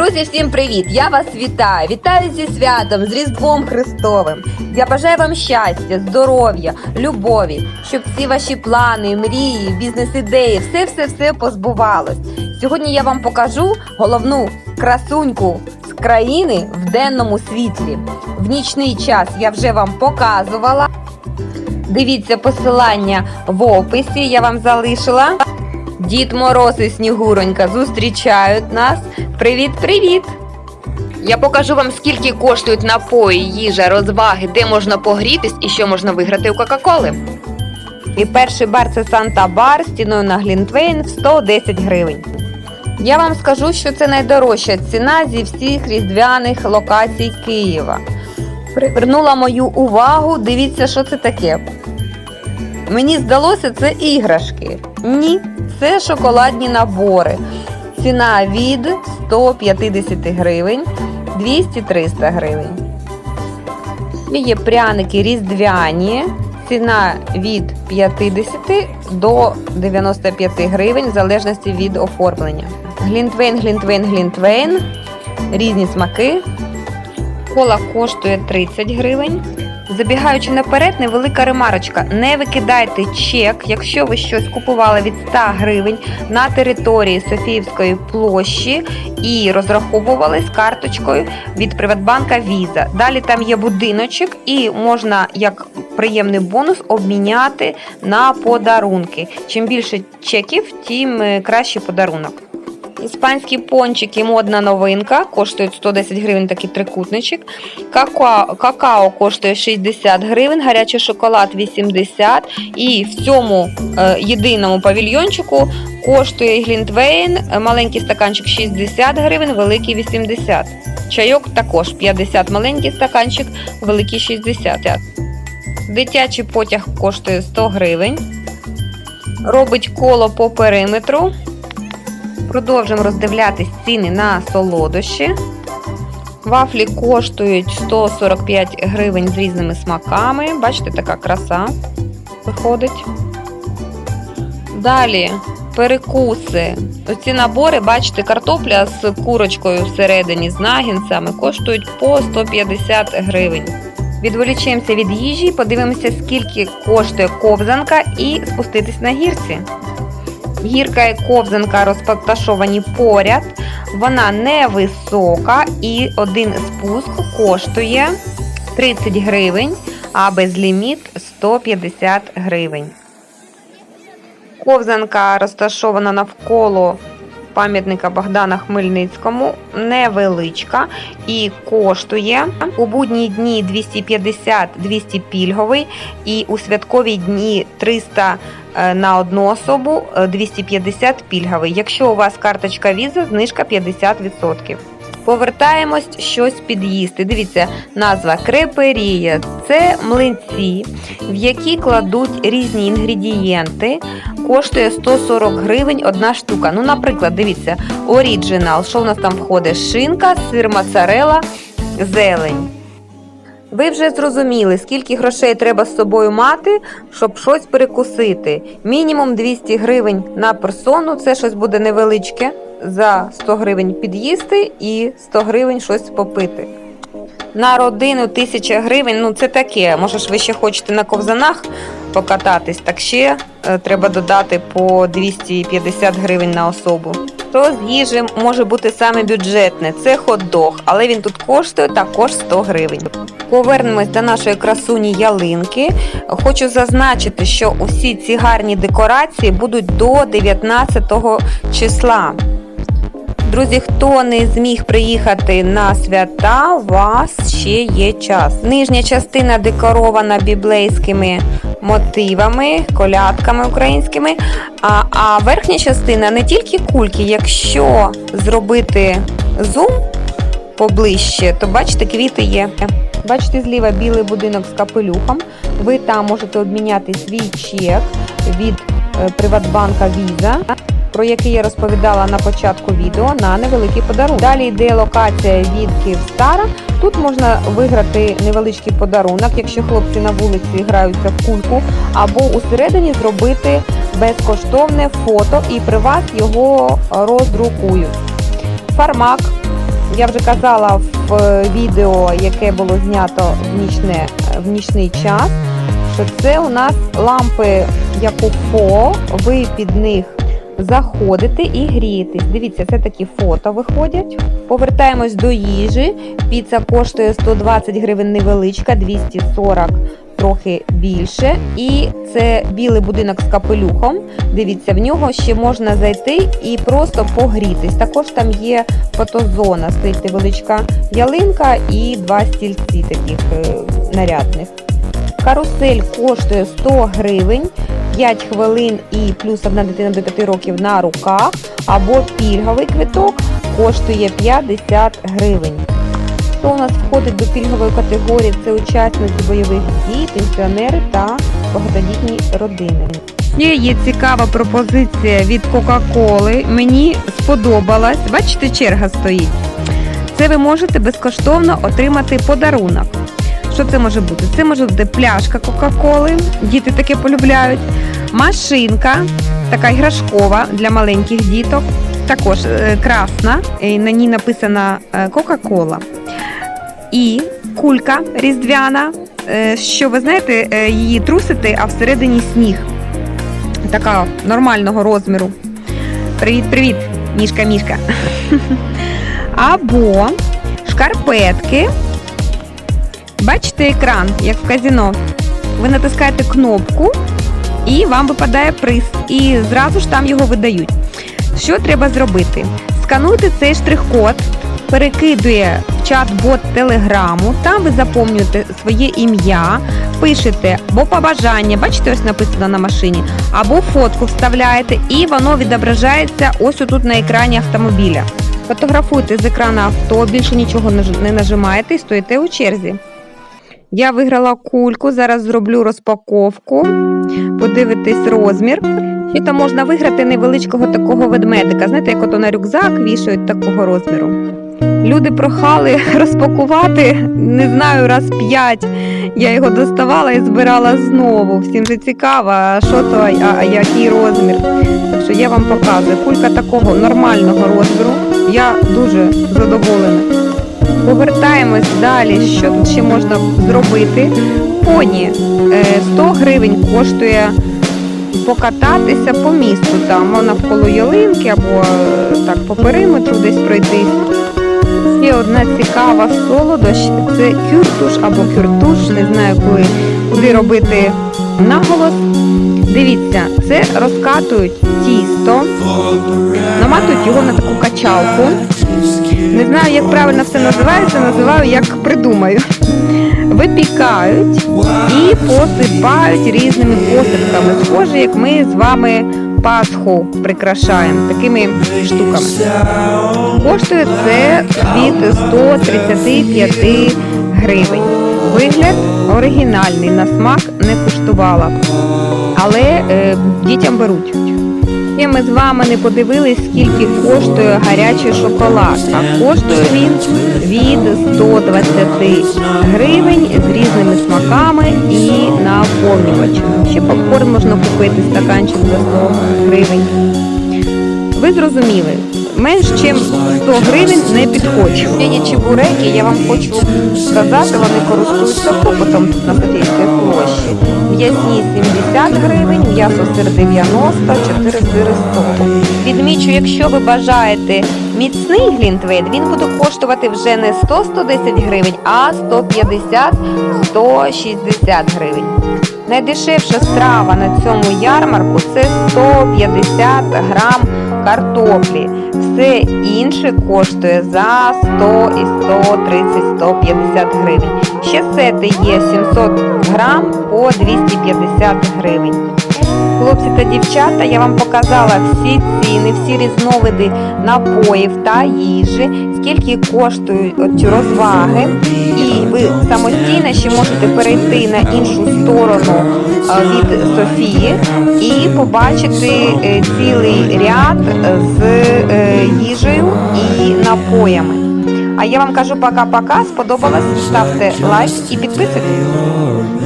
Друзі, всім привіт! Я вас вітаю! Вітаю зі святом, з Різдвом Христовим. Я бажаю вам щастя, здоров'я, любові, щоб всі ваші плани, мрії, бізнес-ідеї, все-все-все позбувалось. Сьогодні я вам покажу головну красуньку з країни в денному світлі. В нічний час я вже вам показувала. Дивіться посилання в описі, я вам залишила. Дід Мороз і Снігуронька зустрічають нас. Привіт-привіт! Я покажу вам, скільки коштують напої, їжа, розваги, де можна погрітись і що можна виграти у Кока-Коли. І перший бар це Санта Бар з ціною на Глінтвейн в 110 гривень. Я вам скажу, що це найдорожча ціна зі всіх різдвяних локацій Києва. Привернула мою увагу. Дивіться, що це таке. Мені здалося, це іграшки. Ні, це шоколадні набори. Ціна від 150 гривень 200-300 гривень. Є пряники різдвяні. Ціна від 50 до 95 гривень, в залежності від оформлення. Глінтвейн, глінтвейн, глінтвейн. Різні смаки. Кола коштує 30 гривень. Забігаючи наперед, невелика ремарочка. Не викидайте чек, якщо ви щось купували від 100 гривень на території Софіївської площі і розраховували з карточкою від Приватбанка Віза. Далі там є будиночок, і можна як приємний бонус обміняти на подарунки. Чим більше чеків, тим е, кращий подарунок. Іспанські пончики, модна новинка, коштують 110 гривень такий трикутничок. Какао, какао коштує 60 гривень, гарячий шоколад 80 І в цьому е, єдиному павільйончику коштує глінтвейн, е, маленький стаканчик 60 гривень, великий 80. Чайок також 50 маленький стаканчик, великий 60. Дитячий потяг коштує 100 гривень. Робить коло по периметру. Продовжимо роздивлятись ціни на солодощі. Вафлі коштують 145 гривень з різними смаками. Бачите, така краса виходить. Далі перекуси. Оці набори, бачите, картопля з курочкою всередині, з нагінцями коштують по 150 гривень. Відволічемося від їжі, подивимося, скільки коштує ковзанка, і спуститись на гірці. Гірка і ковзанка розташовані поряд. Вона невисока і один спуск коштує 30 гривень, а безліміт 150 гривень. Ковзанка розташована навколо пам'ятника Богдана Хмельницькому, невеличка і коштує у будні дні 250-200 пільговий і у святкові дні 300 е, на одну особу е, 250 пільговий. Якщо у вас карточка віза, знижка 50%. Повертаємось щось під'їсти. Дивіться, назва креперія. Це млинці, в які кладуть різні інгредієнти. Коштує 140 гривень одна штука. Ну, наприклад, дивіться, оріджинал. Що в нас там входить? Шинка, сир моцарелла, зелень. Ви вже зрозуміли, скільки грошей треба з собою мати, щоб щось перекусити. Мінімум 200 гривень на персону, це щось буде невеличке. За 100 гривень під'їсти і 100 гривень щось попити. На родину 1000 гривень, ну це таке. Може ж ви ще хочете на ковзанах покататись, так ще е, треба додати по 250 гривень на особу. Що з їжі може бути саме бюджетне? Це хот-дог, але він тут коштує також 100 гривень. Повернемось до нашої красуні ялинки. Хочу зазначити, що усі ці гарні декорації будуть до 19 числа. Друзі, хто не зміг приїхати на свята, у вас ще є час. Нижня частина декорована біблейськими мотивами, колядками українськими. А, а верхня частина не тільки кульки. Якщо зробити зум поближче, то бачите, квіти є. Бачите, зліва білий будинок з капелюхом. Ви там можете обміняти свій чек від е, Приватбанка Віза про який я розповідала на початку відео, на невеликий подарунок. Далі йде локація від Київстара. Тут можна виграти невеличкий подарунок, якщо хлопці на вулиці граються в кульку, або усередині зробити безкоштовне фото і при вас його роздрукують. Фармак я вже казала в е, відео, яке було знято в, нічне, в нічний час, що це у нас лампи як УФО, ви під них заходите і грієтесь. Дивіться, це такі фото виходять. Повертаємось до їжі. Піца коштує 120 гривень невеличка, 240 трохи більше. І це білий будинок з капелюхом. Дивіться, в нього ще можна зайти і просто погрітись. Також там є фотозона, стоїть невеличка ялинка і два стільці таких е, нарядних. Карусель коштує 100 гривень, 5 хвилин і плюс одна дитина до 5 років на руках, або пільговий квиток коштує 50 гривень. Хто у нас входить до пільгової категорії? Це учасниці бойових дій, пенсіонери та багатодітні родини. Ще є цікава пропозиція від Кока-Коли. Мені сподобалась. Бачите, черга стоїть. Це ви можете безкоштовно отримати подарунок. Що це може бути? Це може бути пляшка Кока-Коли, діти таке полюбляють, машинка, така іграшкова для маленьких діток, також е, красна, і на ній написана е, Кока-Кола. І кулька різдвяна, е, що ви знаєте, її трусите, а всередині сніг. Така нормального розміру. Привіт, привіт, мішка, мішка. Або шкарпетки. Бачите екран, як в казіно. Ви натискаєте кнопку, і вам випадає приз. І зразу ж там його видають. Що треба зробити? Скануйте цей штрих-код, перекидує в чат-бот телеграму, там ви заповнюєте своє ім'я, пишете або побажання, бачите, ось написано на машині, або фотку вставляєте, і воно відображається ось тут на екрані автомобіля. Фотографуйте з екрану авто, більше нічого не нажимаєте і стоїте у черзі. Я виграла кульку, зараз зроблю розпаковку. Подивитись розмір. І там можна виграти невеличкого такого ведмедика. Знаєте, як ото на рюкзак вішають такого розміру. Люди прохали розпакувати, не знаю, раз п'ять. Я його доставала і збирала знову. Всім же цікаво, що то, а який розмір. Так що я вам показую. Кулька такого нормального розміру. Я дуже задоволена. Повертаємось далі. Що тут ще можна зробити? Поні е, 100 гривень коштує покататися по місту. Там навколо ялинки або е, так по периметру десь пройтись. Ще одна цікава солодощ це кюртуш або кюртуш, не знаю коли, куди робити наголос. Дивіться, це розкатують тісто, наматують його на таку качалку. Не знаю, як правильно все називається, називаю як придумаю. Випікають і посипають різними посипками. Схоже, як ми з вами Пасху прикрашаємо такими штуками. Коштує це від 135 гривень. Вигляд оригінальний, на смак не куштувала, але е, дітям беруть. І ми з вами не подивились, скільки коштує гарячий шоколад. А коштує він від 120 гривень з різними смаками і наповнювачем. Ще попкорн можна купити стаканчик за 100 гривень. Ви зрозуміли, менш ніж 100 гривень не. Ще є чебуреки, я вам хочу сказати, вони користуються попитом на Софійській площі. М'ясні 70 гривень, м'ясо сир 90, 4 сири 100. Відмічу, якщо ви бажаєте міцний глінтвейн, він буде коштувати вже не 100-110 гривень, а 150-160 гривень. Найдешевша страва на цьому ярмарку це 150 грам картоплі. Все інше коштує за 100 і 130-150 гривень. Ще сети є 700 грам по 250 гривень. Хлопці та дівчата, я вам показала всі ціни, всі різновиди напоїв та їжі, скільки коштують розваги, самостійно ще можете перейти на іншу сторону е, від Софії і побачити е, цілий ряд з е, їжею і напоями. А я вам кажу пока-пока, сподобалось, ставте лайк і підписуйтесь.